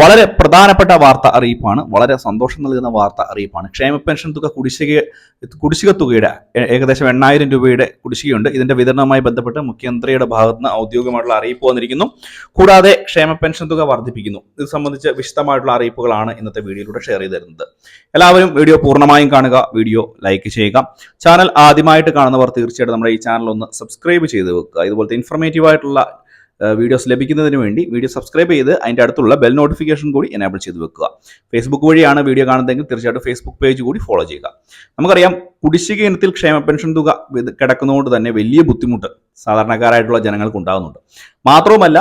വളരെ പ്രധാനപ്പെട്ട വാർത്ത അറിയിപ്പാണ്. വളരെ സന്തോഷം നൽകുന്ന വാർത്ത അറിയിപ്പാണ്. ക്ഷേമ പെൻഷൻ തുക കുടിശ്ശിക കുടിശ്ശിക തുകയുടെ ഏകദേശം എണ്ണായിരം രൂപയുടെ കുടിശ്ശികയുണ്ട്. ഇതിന്റെ വിതരണവുമായി ബന്ധപ്പെട്ട് മുഖ്യമന്ത്രിയുടെ ഭാഗത്ത് നിന്ന് ഔദ്യോഗികമായിട്ടുള്ള അറിയിപ്പ് വന്നിരിക്കുന്നു. കൂടാതെ ക്ഷേമ പെൻഷൻ തുക വർദ്ധിപ്പിക്കുന്നു. ഇത് സംബന്ധിച്ച് വിശദമായിട്ടുള്ള അറിയിപ്പുകളാണ് ഇന്നത്തെ വീഡിയോയിലൂടെ ഷെയർ ചെയ്ത് തരുന്നത്. എല്ലാവരും വീഡിയോ പൂർണമായും കാണുക വീഡിയോ ലൈക്ക് ചെയ്യുക. ചാനൽ ആദ്യമായിട്ട് കാണുന്നവർ തീർച്ചയായിട്ടും നമ്മുടെ ഈ ചാനൽ ഒന്ന് സബ്സ്ക്രൈബ് ചെയ്ത് വെക്കുക. ഇതുപോലത്തെ ഇൻഫർമേറ്റീവ് ആയിട്ടുള്ള വീഡിയോസ് ലഭിക്കുന്നതിന് വേണ്ടി വീഡിയോ സബ്സ്ക്രൈബ് ചെയ്ത് അതിന്റെ അടുത്തുള്ള ബെൽ നോട്ടിഫിക്കേഷൻ കൂടി എനേബിൾ ചെയ്ത് വെക്കുക. ഫേസ്ബുക്ക് വഴിയാണ് വീഡിയോ കാണുന്നതെങ്കിൽ തീർച്ചയായിട്ടും ഫേസ്ബുക്ക് പേജ് കൂടി ഫോളോ ചെയ്യുക. നമുക്കറിയാം കുടിശ്ശിക ഇനത്തിൽ ക്ഷേമ പെൻഷൻ തുക കിടക്കുന്നതുകൊണ്ട് തന്നെ വലിയ ബുദ്ധിമുട്ട് സാധാരണക്കാരായിട്ടുള്ള ജനങ്ങൾക്ക് ഉണ്ടാകുന്നുണ്ട് മാത്രവുമല്ല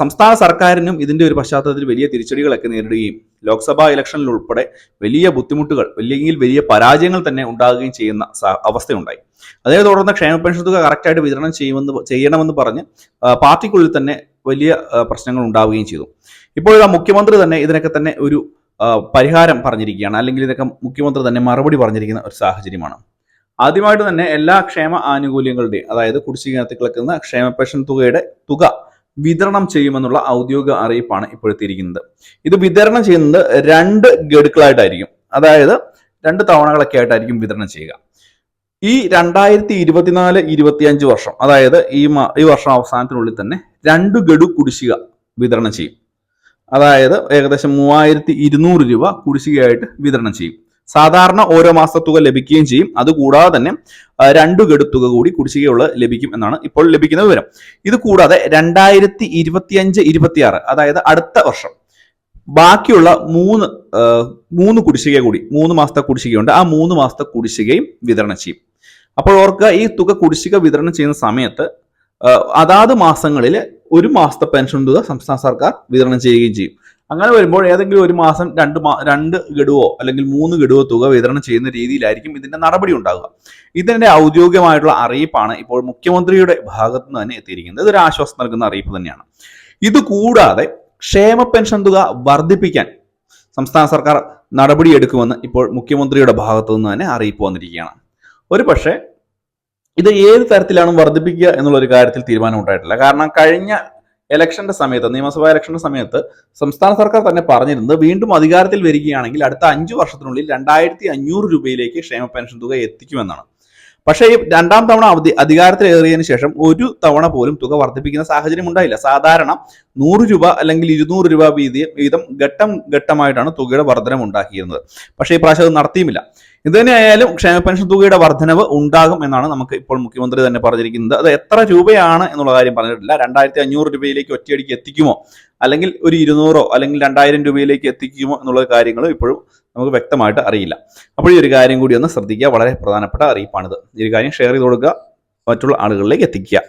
സംസ്ഥാന സർക്കാരിനും ഇതിന്റെ ഒരു പശ്ചാത്തലത്തിൽ വലിയ തിരിച്ചടികളൊക്കെ നേരിടുകയും ലോക്സഭാ ഇലക്ഷനിൽ ഉൾപ്പെടെ വലിയ ബുദ്ധിമുട്ടുകൾ അല്ലെങ്കിൽ വലിയ പരാജയങ്ങൾ തന്നെ ഉണ്ടാകുകയും ചെയ്യുന്ന അവസ്ഥയുണ്ടായി. അതേ തുടർന്ന് ക്ഷേമ പെൻഷൻ തുക കറക്റ്റായിട്ട് വിതരണം ചെയ്യുമെന്ന് ചെയ്യണമെന്ന് പറഞ്ഞ് പാർട്ടിക്കുള്ളിൽ തന്നെ വലിയ പ്രശ്നങ്ങൾ ഉണ്ടാവുകയും ചെയ്തു. ഇപ്പോഴാ മുഖ്യമന്ത്രി തന്നെ ഇതിനൊക്കെ തന്നെ ഒരു പരിഹാരം പറഞ്ഞിരിക്കുകയാണ് അല്ലെങ്കിൽ ഇതൊക്കെ മുഖ്യമന്ത്രി തന്നെ മറുപടി പറഞ്ഞിരിക്കുന്ന ഒരു സാഹചര്യമാണ്. ആദ്യമായിട്ട് തന്നെ എല്ലാ ക്ഷേമ ആനുകൂല്യങ്ങളുടെയും അതായത് കുടിശ്ശികത്തിൽ കിടക്കുന്ന ക്ഷേമ പെൻഷൻ തുകയുടെ തുക വിതരണം ചെയ്യുമെന്നുള്ള ഔദ്യോഗിക അറിയിപ്പാണ് ഇപ്പോഴെത്തിയിരിക്കുന്നത്. ഇത് വിതരണം ചെയ്യുന്നത് രണ്ട് ഗഡുക്കളായിട്ടായിരിക്കും. അതായത് രണ്ട് തവണകളൊക്കെ ആയിട്ടായിരിക്കും വിതരണം ചെയ്യുക. ഈ രണ്ടായിരത്തി ഇരുപത്തിനാല് ഇരുപത്തിയഞ്ച് വർഷം അതായത് ഈ ഈ വർഷം അവസാനത്തിനുള്ളിൽ തന്നെ രണ്ട് ഗഡു കുടിശ്ശിക വിതരണം ചെയ്യും. അതായത് ഏകദേശം മൂവായിരത്തി ഇരുന്നൂറ് രൂപ കുടിശ്ശികയായിട്ട് വിതരണം ചെയ്യും. സാധാരണ ഓരോ മാസ തുക ലഭിക്കുകയും ചെയ്യും. അതുകൂടാതെ തന്നെ രണ്ടു തുക കൂടി കുടിശ്ശികയുള്ള ലഭിക്കും എന്നാണ് ഇപ്പോൾ ലഭിക്കുന്ന വിവരം. ഇത് കൂടാതെ രണ്ടായിരത്തി ഇരുപത്തിയഞ്ച് ഇരുപത്തിയാറ് അതായത് അടുത്ത വർഷം ബാക്കിയുള്ള മൂന്ന് മൂന്ന് കുടിശ്ശിക കൂടി മൂന്ന് മാസത്തെ കുടിശ്ശികയുണ്ട്. ആ മൂന്ന് മാസത്തെ കുടിശ്ശികയും വിതരണം ചെയ്യും. അപ്പോൾ ഓർക്കുക ഈ തുക കുടിശ്ശിക വിതരണം ചെയ്യുന്ന സമയത്ത് അതാത് മാസങ്ങളിൽ ഒരു മാസത്തെ പെൻഷൻ തുക സംസ്ഥാന സർക്കാർ വിതരണം ചെയ്യുകയും ചെയ്യും. അങ്ങനെ വരുമ്പോൾ ഏതെങ്കിലും ഒരു മാസം രണ്ട് മാ രണ്ട് ഗഡുവോ അല്ലെങ്കിൽ മൂന്ന് ഗഡുവോ തുക വിതരണം ചെയ്യുന്ന രീതിയിലായിരിക്കും ഇതിന്റെ നടപടി ഉണ്ടാകുക ഇതിന്റെ ഔദ്യോഗികമായിട്ടുള്ള അറിയിപ്പാണ് ഇപ്പോൾ മുഖ്യമന്ത്രിയുടെ ഭാഗത്തു നിന്ന് തന്നെ എത്തിയിരിക്കുന്നത്. ഇതൊരു ആശ്വാസം നൽകുന്ന അറിയിപ്പ് തന്നെയാണ്. ഇത് കൂടാതെ ക്ഷേമ പെൻഷൻ തുക വർദ്ധിപ്പിക്കാൻ സംസ്ഥാന സർക്കാർ നടപടിയെടുക്കുമെന്ന് ഇപ്പോൾ മുഖ്യമന്ത്രിയുടെ ഭാഗത്തു നിന്ന് തന്നെ അറിയിപ്പ് വന്നിരിക്കുകയാണ്. ഒരു പക്ഷേ ഇത് ഏത് തരത്തിലാണ് വർദ്ധിപ്പിക്കുക എന്നുള്ള ഒരു കാര്യത്തിൽ തീരുമാനം ഉണ്ടായിട്ടില്ല. കാരണം കഴിഞ്ഞ ഇലക്ഷന്റെ സമയത്ത് നിയമസഭാ ഇലക്ഷന്റെ സമയത്ത് സംസ്ഥാന സർക്കാർ തന്നെ പറഞ്ഞിരുന്നത് വീണ്ടും അധികാരത്തിൽ വരികയാണെങ്കിൽ അടുത്ത അഞ്ചു വർഷത്തിനുള്ളിൽ രണ്ടായിരത്തി അഞ്ഞൂറ് രൂപയിലേക്ക് ക്ഷേമ പെൻഷൻ തുക എത്തിക്കുമെന്നാണ്. പക്ഷേ ഈ രണ്ടാം തവണ അവധി അധികാരത്തിലേറിയതിനു ശേഷം ഒരു തവണ പോലും തുക വർദ്ധിപ്പിക്കുന്ന സാഹചര്യം ഉണ്ടായില്ല. സാധാരണ നൂറ് രൂപ അല്ലെങ്കിൽ ഇരുന്നൂറ് രൂപ വീതി വീതം ഘട്ടം ഘട്ടമായിട്ടാണ് തുകയുടെ വർധനം ഉണ്ടാക്കിയിരുന്നത്. പക്ഷേ ഈ പ്രാവശ്യം അത് നടത്തിയുമില്ല. ഇത് തന്നെയായാലും ക്ഷേമ പെൻഷൻ തുകയുടെ വർധനവ് ഉണ്ടാകും എന്നാണ് നമുക്ക് ഇപ്പോൾ മുഖ്യമന്ത്രി തന്നെ പറഞ്ഞിരിക്കുന്നത്. അത് എത്ര രൂപയാണ് എന്നുള്ള കാര്യം പറഞ്ഞിട്ടില്ല. രണ്ടായിരത്തി അഞ്ഞൂറ് രൂപയിലേക്ക് ഒറ്റയടിക്ക് എത്തിക്കുമോ? അല്ലെങ്കിൽ ഒരു ഇരുന്നൂറോ അല്ലെങ്കിൽ രണ്ടായിരം രൂപയിലേക്ക് എത്തിക്കുമോ എന്നുള്ള കാര്യങ്ങളും ഇപ്പോഴും നമുക്ക് വ്യക്തമായിട്ട് അറിയില്ല. അപ്പോൾ ഈ ഒരു കാര്യം കൂടി ഒന്ന് ശ്രദ്ധിക്കുക. വളരെ പ്രധാനപ്പെട്ട അറിയിപ്പാണിത്. ഈ ഒരു കാര്യം ഷെയർ ചെയ്ത് കൊടുക്കുക. മറ്റുള്ള ആളുകളിലേക്ക് എത്തിക്കുക.